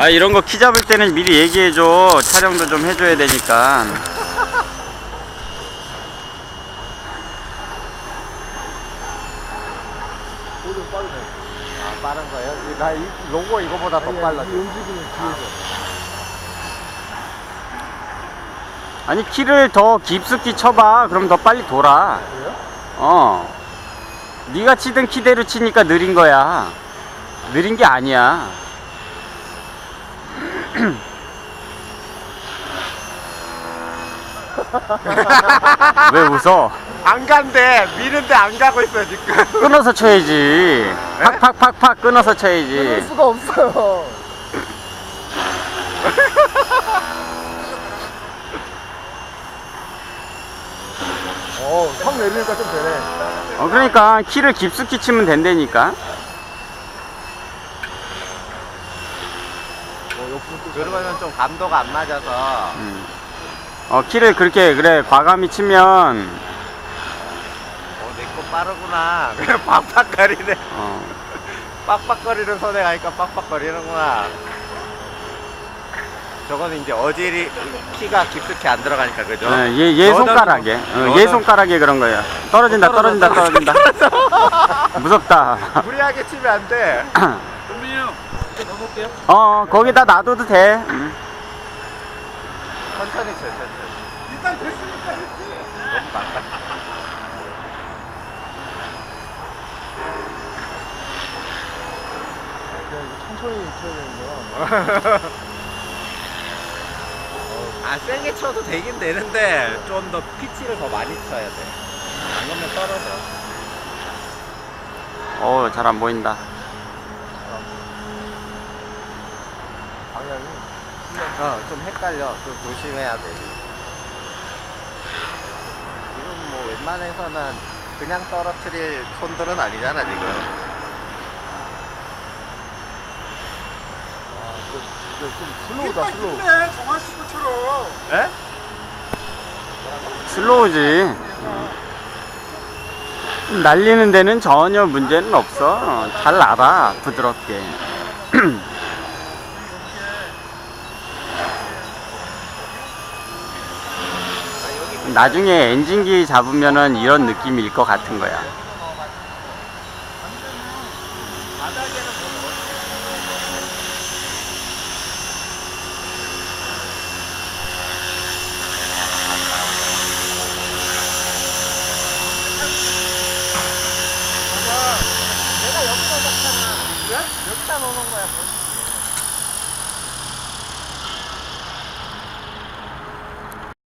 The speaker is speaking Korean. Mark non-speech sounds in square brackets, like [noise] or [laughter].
아 이런 거 키 잡을 때는 미리 얘기해줘 촬영도 좀 해줘야 되니까 오늘 빠르네. 아 빠른 거예요? 나이 로고 이거보다 더 빨라. 이 움직이는 뒤에서. 아니 키를 더 깊숙이 쳐봐 그럼 더 빨리 돌아 그래요? 어 네가 치던 키대로 치니까 느린 거야 느린 게 아니야 [clears throat] 왜 웃어 안 간대. 미는데 안 가고 있어 지금. 끊어서 쳐야지 팍팍팍팍 끊어서 끊을 쳐야지 수가 없어요. 어, 확 내리니까 좀 되네. 어 그러니까 키를 깊숙이 치면 된다니까 어. 그러면 좀 감도가 안 맞아서. 음. 어 키를 그렇게 그래 과감히 치면 어, 내거 빠르구나. [laughs] 그냥 빡빡거리네. 어, [laughs] 빡빡거리는 손에 가니까 빡빡거리는구나. 저거는 이제 어질이 키가 깊숙이 안 들어가니까 그죠? 예, 얘, 얘 너는- 손가락에 어, 얘 너는- 손가락에 그런 거야 떨어진다 떨어진다 떨어진다 [laughs] 무섭다 무리하게 치면 안 돼. 은민 이 형, 이제 넣어볼게요. 어 거기다 놔둬도 돼 음. 천천히 쳐, 천천히. 일단 됐으니까 했지. 너무 빡빡. 그냥 이거 천천히 쳐야 되는구나. 아, 세게 쳐도 되긴 되는데, 좀 더 피치를 더 많이 쳐야 돼. 안 그러면 떨어져. 어 잘 안 보인다 어, 좀 헷갈려. 좀 조심해야 돼. 지금 뭐 웬만해서는 그냥 떨어뜨릴 손들은 아니잖아, 지금. 아, 이거, 이거 좀 슬로우다, 슬로우. 에? 슬로우지 날리는 데는 전혀 문제는 없어 잘 알아 부드럽게 [clears throat] 나중에 엔진기 잡으면은 이런 느낌일 것 같은 거야. 여기다 넣는 거야.